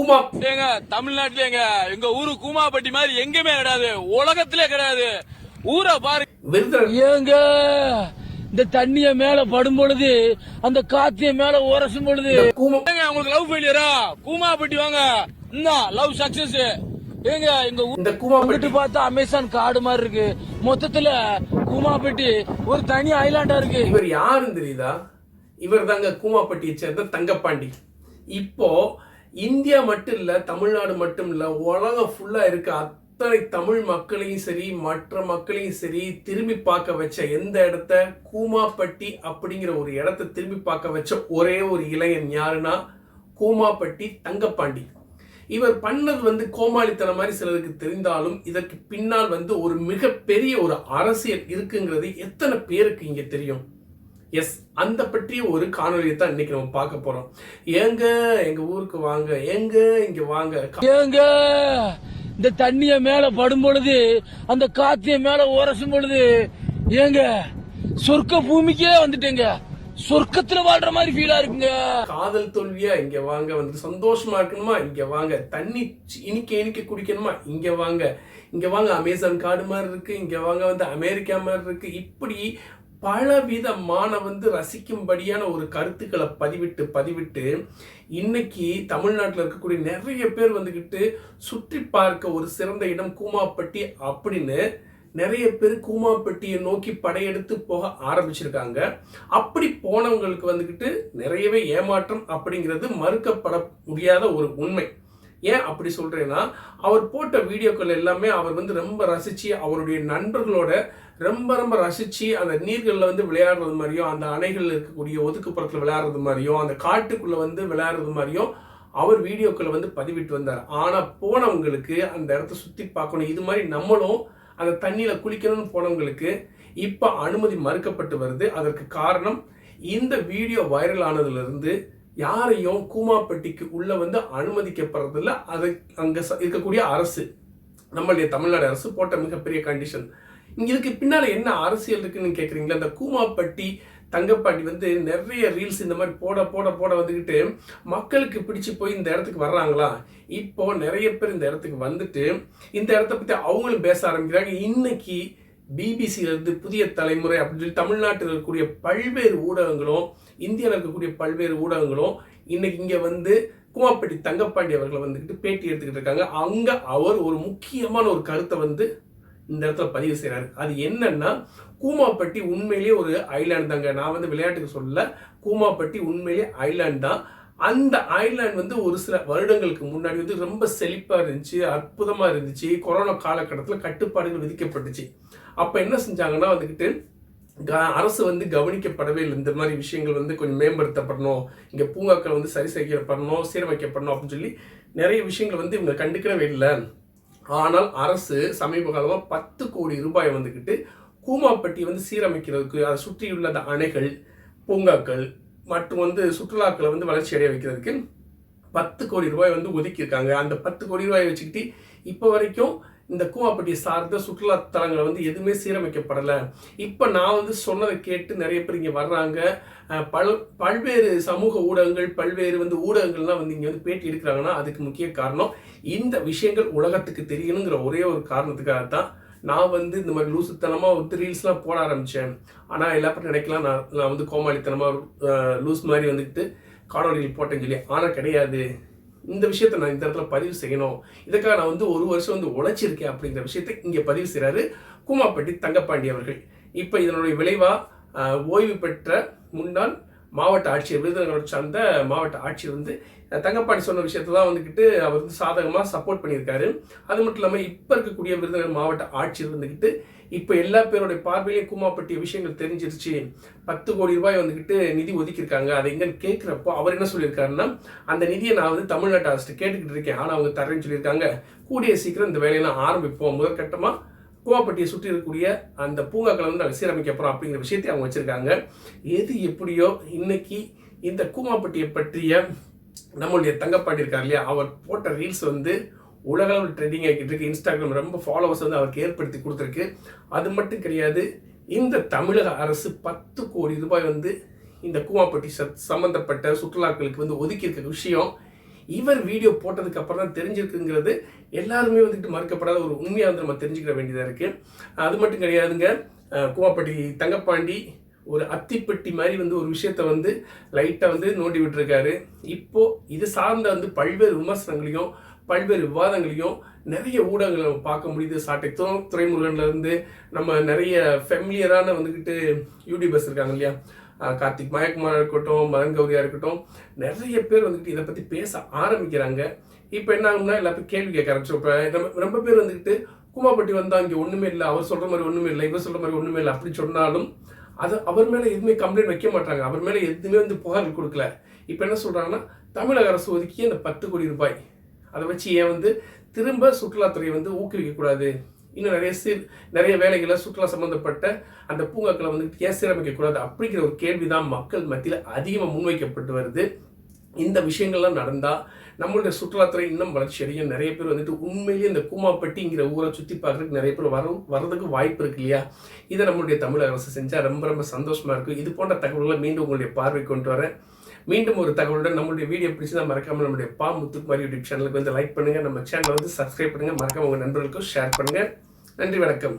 கூமா ஏங்க தமிழ்நாட்டுல எங்க எங்க ஊரு கூமாப்பட்டி மாதிரி எங்கேயுமே கிடையாது. உலகத்திலே கிடையாது. ஊரை பாரு. ஏங்க இந்த தண்ணிய மேல படும் பொழுது அந்த காத்திய மேல உரசும் பொழுது. உங்களுக்கு லவ் ஃபெயிலியரா கூமாப்பட்டி வாங்க. இந்த லவ் சக்சஸ் ஏங்க எங்க இந்த கூமாப்பட்டி பார்த்தா அமேசான் காடு மாதிரி இருக்கு. மொத்தத்துல கூமாப்பட்டி ஒரு தனி ஐலாண்டா இருக்கு. இவர் யாருன்னு தெரியுதா? இவர் தாங்க கூமாப்பட்டியை சேர்ந்த தங்கப்பாண்டி. இப்போ இந்தியா மட்டும் இல்லை தமிழ்நாடு மட்டும் இல்லை உலகம் ஃபுல்லாக இருக்க அத்தனை தமிழ் மக்களையும் சரி மற்ற மக்களையும் சரி திரும்பி பார்க்க வச்ச எந்த இடத்த? கூமாப்பட்டி அப்படிங்கிற ஒரு இடத்த திரும்பி பார்க்க வச்ச ஒரே ஒரு இளைஞன் யாருன்னா கூமாப்பட்டி தங்கப்பாண்டி. இவர் பண்ணது வந்து கோமாளித்தனம் மாதிரி சிலருக்கு தெரிந்தாலும் இதற்கு பின்னால் வந்து ஒரு மிகப்பெரிய ஒரு அரசியல் இருக்குங்கிறது எத்தனை பேருக்கு இங்கே தெரியும்? எஸ் அந்த பற்றிய ஒரு காணொலியை தான் இன்னைக்கு நம்ம பார்க்க போறோம். ஏங்க எங்க ஊருக்கு வாங்க ஏங்க இங்க வாங்க. ஏங்க இந்த தண்ணிய மேல படும் பொழுது அந்த காத்திய மேல உரசும் பொழுது ஏங்க சொர்க்க பூமிக்கே வந்துட்டேங்க. சொர்க்கத்துல வாழ்ற மாதிரி ஃபீலா இருக்குங்க. காதல் தோல்வியா இங்க வாங்க வந்து சந்தோஷமா இருக்கணுமா? இங்க வாங்க. தண்ணி இனிக்க இனிக்க குடிக்கணுமா? இங்க வாங்க. இங்க வாங்க அமேசான் காடு மாதிரி இருக்கு. இங்க வாங்க வந்து அமெரிக்கா மாதிரி இருக்கு. இப்படி பலவிதமான வந்து ரசிக்கும்படியான ஒரு கருத்துக்களை பதிவிட்டு பதிவிட்டு இன்னைக்கு தமிழ்நாட்டில் இருக்கக்கூடிய நிறைய பேர் வந்துக்கிட்டு சுற்றி பார்க்க ஒரு சிறந்த இடம் கூமாப்பட்டி அப்படின்னு நிறைய பேர் கூமாப்பட்டியை நோக்கி படையெடுத்து போக ஆரம்பிச்சிருக்காங்க. அப்படி போனவங்களுக்கு வந்துக்கிட்டு நிறையவே ஏமாற்றம் அப்படிங்கிறது மறுக்கப்பட முடியாத ஒரு உண்மை. ஏன் அப்படி சொல்கிறேன்னா அவர் போட்ட வீடியோக்கள் எல்லாமே அவர் வந்து ரொம்ப ரசித்து அவருடைய நண்பர்களோட ரொம்ப ரொம்ப ரசித்து அந்த நீர்களில் வந்து விளையாடுறது மாதிரியும் அந்த அணைகளில் இருக்கக்கூடிய ஒதுக்குப்புறத்தில் விளையாடுறது மாதிரியும் அந்த காட்டுக்குள்ளே வந்து விளையாடுறது மாதிரியும் அவர் வீடியோக்களை வந்து பதிவிட்டு வந்தார். ஆனால் போனவங்களுக்கு அந்த இடத்த சுற்றி பார்க்கணும் இது மாதிரி நம்மளும் அந்த தண்ணியில் குளிக்கணும்னு போனவங்களுக்கு இப்போ அனுமதி மறுக்கப்பட்டு வருது. அதற்கு காரணம் இந்த வீடியோ வைரல் ஆனதுலேருந்து யாரையும் கூமாப்பட்டிக்கு உள்ள வந்து அனுமதிக்கப்படுறதில்ல. அது அங்கே ச- இருக்கக்கூடிய அரசு நம்மளுடைய தமிழ்நாடு அரசு போட்ட மிகப்பெரிய கண்டிஷன் இங்கே இதுக்கு பின்னால் என்ன அரசியல் இருக்குன்னு கேட்குறீங்களா இந்த கூமாப்பட்டி தங்கப்பாட்டி வந்து நிறைய ரீல்ஸ் இந்த மாதிரி போட போட போட வந்துக்கிட்டு மக்களுக்கு பிடிச்சி போய் இந்த இடத்துக்கு வர்றாங்களா? இப்போ நிறைய பேர் இந்த இடத்துக்கு வந்துட்டு இந்த இடத்த பற்றி அவங்களும் பேச ஆரம்பிக்கிறாங்க. இன்னைக்கு பிபிசியிலிருந்து புதிய தலைமுறை அப்படின்னு சொல்லி தமிழ்நாட்டில் இருக்கக்கூடிய பல்வேறு ஊடகங்களும் இந்தியாவில் இருக்கக்கூடிய பல்வேறு ஊடகங்களும் இன்னைக்கு இங்கே வந்து கூமாப்பட்டி தங்கப்பாண்டி அவர்களை வந்துக்கிட்டு பேட்டி எடுத்துக்கிட்டு இருக்காங்க. அங்கே அவர் ஒரு முக்கியமான ஒரு கருத்தை வந்து இந்த இடத்துல பதிவு செய்கிறாரு அது என்னன்னா கூமாப்பட்டி உண்மையிலேயே ஒரு ஐலாண்ட் தாங்க. நான் வந்து விளையாட்டுக்கு சொல்ல கூமாப்பட்டி உண்மையிலேயே ஐலாண்ட் தான். அந்த ஐலாண்ட் வந்து ஒரு சில வருடங்களுக்கு முன்னாடி வந்து ரொம்ப செழிப்பாக இருந்துச்சு அற்புதமாக இருந்துச்சு. கொரோனா காலகட்டத்தில் கட்டுப்பாடுகள் விதிக்கப்பட்டுச்சு. அப்போ என்ன செஞ்சாங்கன்னா வந்துக்கிட்டு க- அரசு வந்து கவனிக்கப்படவே இல்லை. இந்த மாதிரி விஷயங்கள் வந்து கொஞ்சம் மேம்படுத்தப்படணும். இங்கே பூங்காக்கள் வந்து சரி செய்யப்படணும் சீரமைக்கப்படணும் அப்படின்னு சொல்லி நிறைய விஷயங்கள் வந்து இவங்க கண்டுக்கவே இல்லை. ஆனால் அரசு சமீப காலமாக பத்து கோடி ரூபாய் வந்துக்கிட்டு கூமாப்பட்டி வந்து சீரமைக்கிறதுக்கு அதை சுற்றியுள்ள அந்த அணைகள் பூங்காக்கள் மற்றும் வந்து சுற்றுலாக்களை வந்து வளர்ச்சி அடைய வைக்கிறதுக்கு பத்து கோடி ரூபாய் வந்து ஒதுக்கியிருக்காங்க. அந்த பத்து கோடி ரூபாயை வச்சுக்கிட்டு இப்போ வரைக்கும் இந்த கூவாப்பட்டி சார்ந்த சுற்றுலா தலங்களை வந்து எதுவுமே சீரமைக்கப்படலை. இப்போ நான் வந்து சொன்னதை கேட்டு நிறைய பேர் இங்கே வர்றாங்க. பல் பல்வேறு சமூக ஊடகங்கள் பல்வேறு வந்து ஊடகங்கள்லாம் வந்து இங்கே வந்து பேட்டி எடுக்கிறாங்கன்னா அதுக்கு முக்கிய காரணம் இந்த விஷயங்கள் உலகத்துக்கு தெரியணுங்கிற ஒரே ஒரு காரணத்துக்காக தான் நான் வந்து இந்த மாதிரி லூசுத்தனமாக வந்து ரீல்ஸ்லாம் போட ஆரம்பித்தேன் ஆனால் எல்லா பேரும் நினைக்கலாம் நான் நான் வந்து கோமாளித்தனமாக லூஸ் மாதிரி வந்துக்கிட்டு காணொலிகள் போட்டேன்னு சொல்லி ஆனால் கிடையாது. இந்த விஷயத்த நான் இந்த இடத்துல பதிவு செய்யணும். இதுக்காக நான் வந்து ஒரு வருஷம் வந்து உழைச்சிருக்கேன் அப்படிங்கிற விஷயத்தை இங்கே பதிவு செய்கிறாரு கூமாப்பட்டி தங்கப்பாண்டி அவர்கள். இப்போ இதனுடைய விளைவாக ஓய்வு பெற்ற முன்னாள் மாவட்ட ஆட்சியர் விருதுநகரை சார்ந்த மாவட்ட ஆட்சியர் வந்து தங்கப்பாடி சொன்ன விஷயத்தை தான் வந்துக்கிட்டு அவர் வந்து சாதகமாக சப்போர்ட் பண்ணியிருக்காரு. அது மட்டும் இல்லாமல் இப்போ இருக்கக்கூடிய விருதுநகர் மாவட்ட ஆட்சியர் வந்துக்கிட்டு இப்போ எல்லா பேருடைய பார்வையிலையும் கூமாப்பட்டிய விஷயங்கள் தெரிஞ்சிருச்சு. பத்து கோடி ரூபாய் வந்துக்கிட்டு நிதி ஒதுக்கியிருக்காங்க. அதை எங்கன்னு கேட்குறப்போ அவர் என்ன சொல்லியிருக்காருன்னா அந்த நிதியை நான் வந்து தமிழ்நாட்டு அரசு கேட்டுக்கிட்டு இருக்கேன். ஆனால் அவங்க தரேன்னு சொல்லியிருக்காங்க. கூடிய சீக்கிரம் இந்த வேலையெல்லாம் ஆரம்பிப்போம். முதற்கட்டமாக கூவாப்பட்டியை சுற்றி இருக்கக்கூடிய அந்த பூங்காக்களை வந்து நாங்கள் சீரமைக்க போகிறோம் அப்படிங்கிற விஷயத்தை அவங்க வச்சுருக்காங்க. எது எப்படியோ இன்னைக்கு இந்த கூமாப்பட்டியை பற்றிய நம்மளுடைய தங்கப்பாட்டி இருக்கார் இல்லையா அவர் போட்ட ரீல்ஸ் வந்து உலகளவில் ட்ரெண்டிங் ஆகிட்டு இருக்கு. இன்ஸ்டாகிராம் ரொம்ப ஃபாலோவர்ஸ் வந்து அவருக்கு ஏற்படுத்தி கொடுத்துருக்கு. அது மட்டும் கிடையாது இந்த தமிழக அரசு பத்து கோடி ரூபாய் வந்து இந்த கூமாப்பட்டி ச- சம்மந்தப்பட்ட சுற்றுலாக்களுக்கு வந்து ஒதுக்கி இருக்க விஷயம் இவர் வீடியோ போட்டதுக்கு அப்புறம் தான் தெரிஞ்சிருக்குங்கிறது எல்லாருமே வந்துட்டு மறுக்கப்படாத ஒரு உண்மையாக வந்து நம்ம தெரிஞ்சுக்கிற வேண்டியதாக இருக்குது அது மட்டும் கிடையாதுங்க. அஹ் கூவாப்பட்டி தங்கப்பாண்டி ஒரு அத்திப்பெட்டி மாதிரி வந்து ஒரு விஷயத்த வந்து லைட்டாக வந்து நோண்டி விட்டுருக்காரு. இப்போது இது சார்ந்த வந்து பல்வேறு விமர்சனங்களையும் பல்வேறு விவாதங்களையும் நிறைய ஊடகங்களை நம்ம பார்க்க முடியுது. சாட்டை துறை துறைமுருகன்லேருந்து நம்ம நிறைய ஃபெமிலியரான வந்துக்கிட்டு யூடியூபர்ஸ் இருக்காங்க இல்லையா? கார்த்திக் மயக்குமார் இருக்கட்டும் மதன் கௌரியா இருக்கட்டும் நிறைய பேர் வந்துட்டு இதை பற்றி பேச ஆரம்பிக்கிறாங்க. இப்போ என்ன ஆகும்னா எல்லாத்தையும் கேள்வி கேட்க ஆரம்பிச்சோம் இப்போ ரொம்ப ரொம்ப பேர் வந்துக்கிட்டு கூமாப்பட்டி வந்தா இங்கே ஒன்றுமே இல்லை அவர் சொல்கிற மாதிரி ஒன்றுமே இல்லை இவர் சொல்கிற மாதிரி ஒன்றுமே இல்லை அப்படி சொன்னாலும் அது அவர் மேலே எதுவுமே கம்ப்ளைண்ட் வைக்க மாட்டாங்க. அவர் மேலே எதுவுமே வந்து புகார் கொடுக்கல. இப்போ என்ன சொல்கிறாங்கன்னா தமிழக அரசு ஒதுக்கி அந்த பத்து கோடி ரூபாய் அதை வச்சு ஏன் வந்து திரும்ப சுற்றுலாத்துறையை வந்து ஊக்குவிக்கக்கூடாது இன்னும் நிறைய சீர் நிறைய வேலைகளை சுற்றுலா சம்மந்தப்பட்ட அந்த பூங்காக்களை வந்து ஏன் சீரமைக்கக்கூடாது அப்படிங்கிற ஒரு கேள்வி தான் மக்கள் மத்தியில் அதிகமாக முன்வைக்கப்பட்டு வருது. இந்த விஷயங்கள்லாம் நடந்தால் நம்மளுடைய சுற்றுலாத்துறை இன்னும் வளர்ச்சி அடையும். நிறைய பேர் வந்துட்டு உண்மையிலேயே இந்த கூமாப்பட்டிங்கிற ஊரை சுற்றி பார்க்குறதுக்கு நிறைய பேர் வர வரதுக்கு வாய்ப்பு இருக்கு இல்லையா? இதை நம்மளுடைய தமிழக அரசு செஞ்சால் ரொம்ப ரொம்ப சந்தோஷமாக இருக்கும். இது போன்ற தகவல்களை மீண்டும் உங்களுடைய பார்வை கொண்டு வரேன். மீண்டும் ஒரு தகவலுடன் நம்மளுடைய வீடியோ பிடிச்சதா மறக்காமல் நம்மளுடைய பா முத்துக்குமாரி யூடியூப் சேனலுக்கு வந்து லைக் பண்ணுங்க. நம்ம சேனலை வந்து சப்ஸ்கிரைப் பண்ணுங்கள் மறக்காம உங்கள் நண்பர்களுக்கும் ஷேர் பண்ணுங்க. நன்றி வணக்கம்.